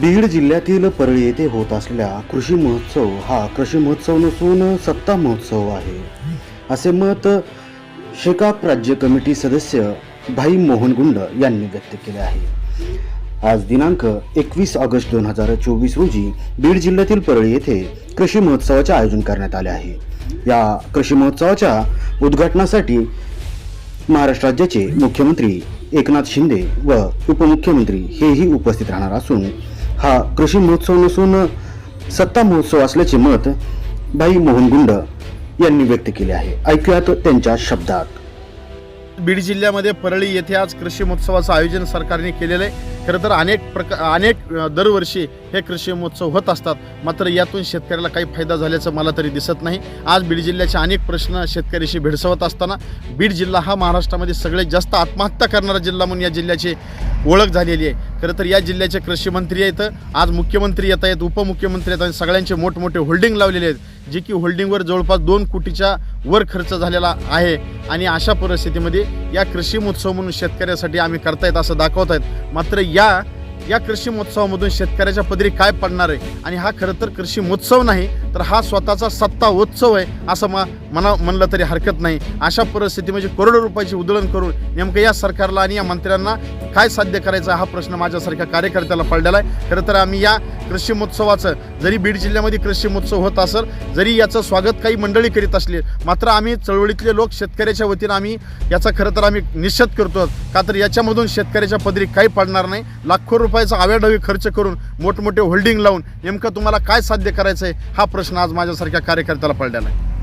बीड जिल्ह्यातील परळी येथे होत असलेला कृषी महोत्सव हा कृषी महोत्सव नसून सत्ता महोत्सव आहे. असे मत शेकाप राज्य कमिटी सदस्य भाई मोहन गुंड यांनी व्यक्त केले आहे. आज दिनांक एकवीस ऑगस्ट दोन हजार चोवीस रोजी बीड जिल्ह्यातील परळी येथे कृषी महोत्सवाचे आयोजन करण्यात आले आहे. या कृषी महोत्सवाच्या उद्घाटनासाठी महाराष्ट्र राज्याचे मुख्यमंत्री एकनाथ शिंदे व उपमुख्यमंत्री हेही उपस्थित राहणार असून हा कृषी महोत्सव नसून सत्ता महोत्सव असल्याचे मत भाई मोहन गुंड यांनी व्यक्त केले आहे. ऐकूयात त्यांच्या शब्दात. बीड जिल्ह्यामध्ये परळी येथे आज कृषी महोत्सवाचं आयोजन सरकारने केलेलं आहे. खरं तर अनेक प्रका अनेक दरवर्षी हे कृषी महोत्सव होत असतात. मात्र यातून शेतकऱ्याला काही फायदा झाल्याचं मला तरी दिसत नाही. आज बीड जिल्ह्याचे अनेक प्रश्न शेतकऱ्याशी भेडसवत असताना बीड जिल्हा हा महाराष्ट्रामध्ये सगळ्यात जास्त आत्महत्या करणारा जिल्हा म्हणून या जिल्ह्याची ओळख झालेली आहे. खरं तर या जिल्ह्याचे कृषी मंत्री आहेत. आज मुख्यमंत्री येत आहेत उपमुख्यमंत्री येत आहेत सगळ्यांचे मोठमोठे होल्डिंग लावलेले आहेत. जे की होल्डिंगवर जवळपास दोन कोटीच्या वर खर्च झालेला आहे. आणि अशा परिस्थितीमध्ये या कृषी महोत्सव म्हणून शेतकऱ्यासाठी आम्ही करतायत असं दाखवत आहेत मात्र या या कृषी महोत्सवामधून शेतकऱ्याच्या पदरी काय पडणार आहे? आणि हा खरं तर कृषी महोत्सव नाही तर हा स्वतःचा सत्ता उत्सव आहे असं मा मना म्हणलं तरी हरकत नाही. अशा परिस्थिती म्हणजे करोडो रुपयाची उधळण करून नेमकं या सरकारला आणि या मंत्र्यांना काय साध्य करायचं हा प्रश्न माझ्यासारख्या कार्यकर्त्याला पडलेला आहे. खरं तर आम्ही या कृषी महोत्सवाचं जरी बीड जिल्ह्यामध्ये कृषी महोत्सव होत असेल जरी याचं स्वागत काही मंडळी करीत असली मात्र आम्ही चळवळीतले लोक शेतकऱ्याच्या वतीनं आम्ही याचा खरं तर आम्ही निषेध करतो. का तर याच्यामधून शेतकऱ्याच्या पदरी काही पडणार नाही. लाखो रुपयाचा आव्याढवी खर्च करून मोठमोठे होल्डिंग लावून नेमकं तुम्हाला काय साध्य करायचं आहे हा प्रश्न प्रश्न आज माझ्यासारख्या कार्यकर्त्याला पडलेला आहे.